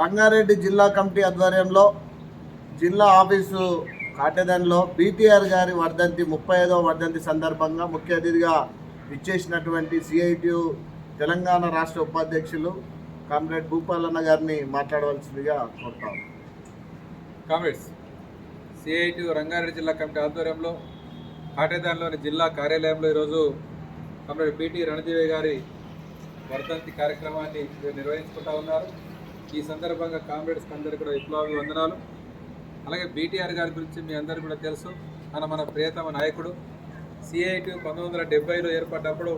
రంగారెడ్డి జిల్లా కమిటీ ఆధ్వర్యంలో జిల్లా ఆఫీసు కాటేదన్లో బీటీఆర్ గారి వర్ధంతి ముప్పై ఐదవ వర్ధంతి సందర్భంగా ముఖ్య అతిథిగా ఇచ్చేసినటువంటి సిఐటియు తెలంగాణ రాష్ట్ర ఉపాధ్యక్షులు కామ్రేడ్ భూపాలన్న గారిని మాట్లాడవలసిందిగా కోరుతాం. కామ్రేడ్స్ సిఐటియు రంగారెడ్డి జిల్లా కమిటీ ఆధ్వర్యంలో కాటేదాన్లోని జిల్లా కార్యాలయంలో ఈరోజు కామ్రేడ్ పిటి రణదేవి గారి వర్ధంతి కార్యక్రమాన్ని నిర్వహించుకుంటా ఉన్నారు. ఈ సందర్భంగా కామ్రేడ్స్కి అందరికీ కూడా విప్లవ వందనాలు. అలాగే బీటీఆర్ గారి గురించి మీ అందరికీ కూడా తెలుసు. మన మన ప్రియతమ నాయకుడు. సిఐటి పంతొమ్మిది వందల డెబ్బైలో ఏర్పడ్డప్పుడు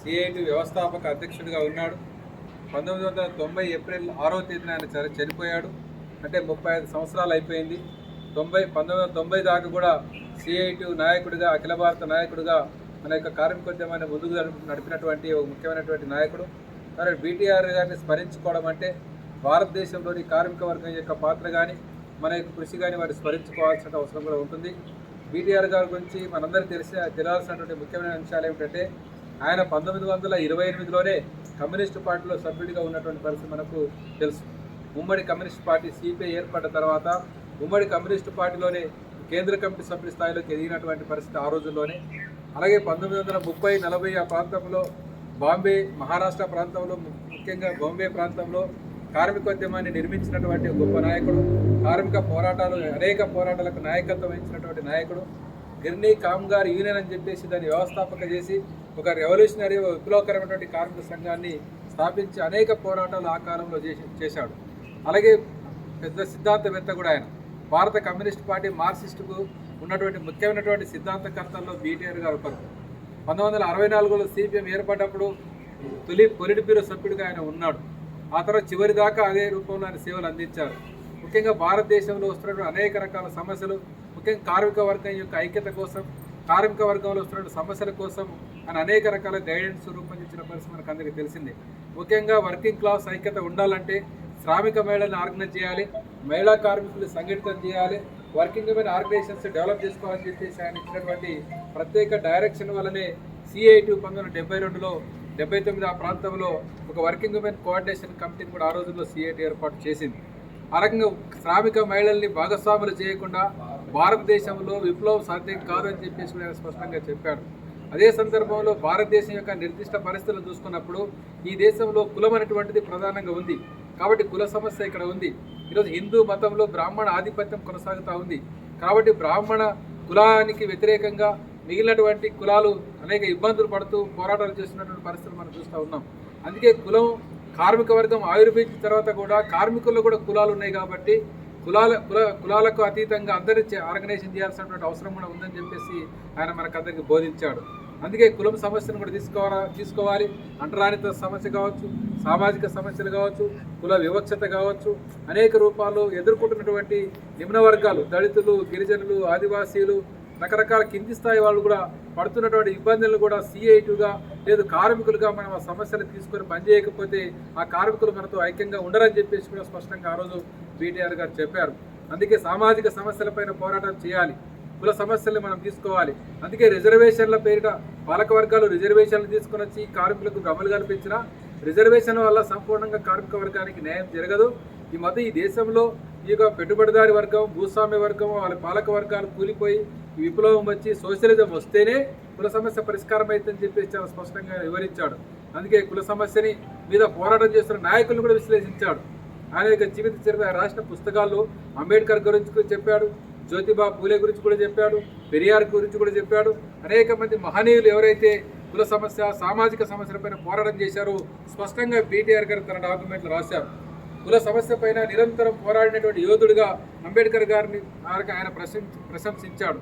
సిఐటి వ్యవస్థాపక అధ్యక్షుడిగా ఉన్నాడు. పంతొమ్మిది వందల తొంభై ఏప్రిల్ ఆరో తేదీన ఆయన చనిపోయాడు. అంటే ముప్పై ఐదు సంవత్సరాలు అయిపోయింది. తొంభై పంతొమ్మిది వందల తొంభై దాకా కూడా సిఐటి నాయకుడిగా అఖిల భారత నాయకుడిగా మన యొక్క కార్మికోద్యమాన్ని ముందుకు నడిపినటువంటి ఒక ముఖ్యమైనటువంటి నాయకుడు. మరి బీటీఆర్ గారిని స్మరించుకోవడం అంటే భారతదేశంలోని కార్మిక వర్గం యొక్క పాత్ర కానీ మన యొక్క కృషి కానీ వారు స్మరించుకోవాల్సిన అవసరం కూడా ఉంటుంది. బీటీఆర్ గారి గురించి మనందరికీ తెలిసి తెలియాల్సినటువంటి ముఖ్యమైన అంశాలు ఏమిటంటే ఆయన పంతొమ్మిది వందల ఇరవై ఎనిమిదిలోనే కమ్యూనిస్టు పార్టీలో సభ్యుడిగా ఉన్నటువంటి పరిస్థితి మనకు తెలుసు. ఉమ్మడి కమ్యూనిస్ట్ పార్టీ సిపిఐ ఏర్పడ్డ తర్వాత ఉమ్మడి కమ్యూనిస్టు పార్టీలోనే కేంద్ర కమిటీ సభ్యుడి స్థాయిలోకి ఎదిగినటువంటి పరిస్థితి ఆ రోజుల్లోనే. అలాగే పంతొమ్మిది వందల ముప్పై నలభై ఆ ప్రాంతంలో బాంబే మహారాష్ట్ర ప్రాంతంలో ముఖ్యంగా బాంబే ప్రాంతంలో కార్మికోద్యమాన్ని నిర్మించినటువంటి గొప్ప నాయకుడు కార్మిక పోరాటాలు అనేక పోరాటాలకు నాయకత్వం వహించినటువంటి నాయకుడు. గిర్నీ కామ్గార్ యూనియన్ అని చెప్పేసి దాన్ని వ్యవస్థాపక చేసి ఒక రెవల్యూషనరీ విప్లవకరమైనటువంటి కార్మిక సంఘాన్ని స్థాపించి అనేక పోరాటాలు ఆ కాలంలో చేసి చేశాడు. అలాగే పెద్ద సిద్ధాంతవేత్త కూడా ఆయన. భారత కమ్యూనిస్ట్ పార్టీ మార్క్సిస్టుకు ఉన్నటువంటి ముఖ్యమైనటువంటి సిద్ధాంతకర్తల్లో బీటీఆర్ గారు ఒకరు. పంతొమ్మిది వందల అరవై నాలుగులో సిపిఎం ఏర్పడ్డప్పుడు తొలి పొలిట్ బ్యూరో సభ్యుడిగా ఆయన ఉన్నాడు. ఆ తర్వాత చివరి దాకా అదే రూపంలో ఆయన సేవలు అందించారు. ముఖ్యంగా భారతదేశంలో వస్తున్నటువంటి అనేక రకాల సమస్యలు ముఖ్యంగా కార్మిక వర్గం యొక్క ఐక్యత కోసం కార్మిక వర్గంలో వస్తున్న సమస్యల కోసం ఆయన అనేక రకాల గైడెన్స్ రూపొందించిన పరిస్థితి మనకు అందరికీ తెలిసిందే. ముఖ్యంగా వర్కింగ్ క్లాస్ ఐక్యత ఉండాలంటే శ్రామిక మేళను ఆర్గనైజ్ చేయాలి మహిళా కార్మికులు సంఘటితం చేయాలి వర్కింగ్ ఉమెన్ ఆర్గనైజేషన్స్ డెవలప్ చేసుకోవాలని చెప్పేసి ఆయన ఇచ్చినటువంటి ప్రత్యేక డైరెక్షన్ వల్లనే సిఐటి పంతొమ్మిది వందల డెబ్బై రెండులో డెబ్బై తొమ్మిది ఆ ప్రాంతంలో ఒక వర్కింగ్ ఉమెన్ కోఆర్డినేషన్ కమిటీని కూడా ఆ రోజుల్లో సిఐటి ఏర్పాటు చేసింది. ఆ రకంగా శ్రామిక మహిళల్ని భాగస్వాములు చేయకుండా భారతదేశంలో విప్లవం సాధ్యం కాదు అని చెప్పేసి కూడా ఆయన స్పష్టంగా చెప్పాడు అదే సందర్భంలో భారతదేశం యొక్క నిర్దిష్ట పరిస్థితులు చూసుకున్నప్పుడు ఈ దేశంలో కులం అనేటువంటిది ప్రధానంగా ఉంది. కాబట్టి కుల సమస్య ఇక్కడ ఉంది. ఈరోజు హిందూ మతంలో బ్రాహ్మణ ఆధిపత్యం కొనసాగుతూ ఉంది. కాబట్టి బ్రాహ్మణ కులానికి వ్యతిరేకంగా మిగిలినటువంటి కులాలు అనేక ఇబ్బందులు పడుతూ పోరాటాలు చేస్తున్నటువంటి పరిస్థితులు మనం చూస్తూ ఉన్నాం. అందుకే కులం కార్మిక వర్గం ఆవిర్భవించిన తర్వాత కూడా కార్మికుల్లో కూడా కులాలు ఉన్నాయి కాబట్టి కులాల కుల కులాలకు అతీతంగా అందరినీ ఆర్గనైజేషన్ చేయాల్సినటువంటి అవసరం కూడా ఉందని చెప్పేసి ఆయన మనకందరికీ బోధించాడు. అందుకే కులం సమస్యను కూడా తీసుకోవాలా తీసుకోవాలి. అంటరానిత సమస్య కావచ్చు సామాజిక సమస్యలు కావచ్చు కుల వివక్షత కావచ్చు అనేక రూపాల్లో ఎదుర్కొంటున్నటువంటి నిమ్న వర్గాలు దళితులు గిరిజనులు ఆదివాసీలు రకరకాల కింది స్థాయి వాళ్ళు కూడా పడుతున్నటువంటి ఇబ్బందులను కూడా సిఐటుగా లేదు కార్మికులుగా మనం ఆ సమస్యలు తీసుకొని పనిచేయకపోతే ఆ కార్మికులు మనతో ఐక్యంగా ఉండరని చెప్పేసి కూడా స్పష్టంగా ఆ రోజు బీటీఆర్ గారు చెప్పారు. అందుకే సామాజిక సమస్యలపైన పోరాటం చేయాలి. కుల సమస్యల్ని మనం తీసుకోవాలి. అందుకే రిజర్వేషన్ల పేరిట పాలక వర్గాలు రిజర్వేషన్లు తీసుకొని వచ్చి కార్మికులకు గమలు కల్పించిన రిజర్వేషన్ వల్ల సంపూర్ణంగా కార్మిక వర్గానికి న్యాయం జరగదు. ఈ మధ్య ఈ దేశంలో ఈ యొక్క పెట్టుబడిదారి వర్గం భూస్వామ్య వర్గం వాళ్ళ పాలక వర్గాలు కూలిపోయి విప్లవం వచ్చి సోషలిజం వస్తేనే కుల సమస్య పరిష్కారం అవుతుందని చెప్పేసి చాలా స్పష్టంగా వివరించాడు. అందుకే కుల సమస్యని మీద పోరాటం చేస్తున్న నాయకులను కూడా విశ్లేషించాడు. ఆయన యొక్క జీవిత చరిత్ర రాసిన పుస్తకాల్లో అంబేద్కర్ గురించి కూడా చెప్పాడు జ్యోతిబా పూలే గురించి కూడా చెప్పాడు పెరియార్ గురించి కూడా చెప్పాడు. అనేక మంది మహనీయులు ఎవరైతే కుల సమస్య సామాజిక సమస్యలపైన పోరాటం చేశారో స్పష్టంగా బీటీఆర్ గారు తన డాక్యుమెంట్లు రాశారు. కుల సమస్య పైన నిరంతరం పోరాడినటువంటి యోధుడిగా అంబేద్కర్ గారిని ఆయన ప్రశంసించాడు.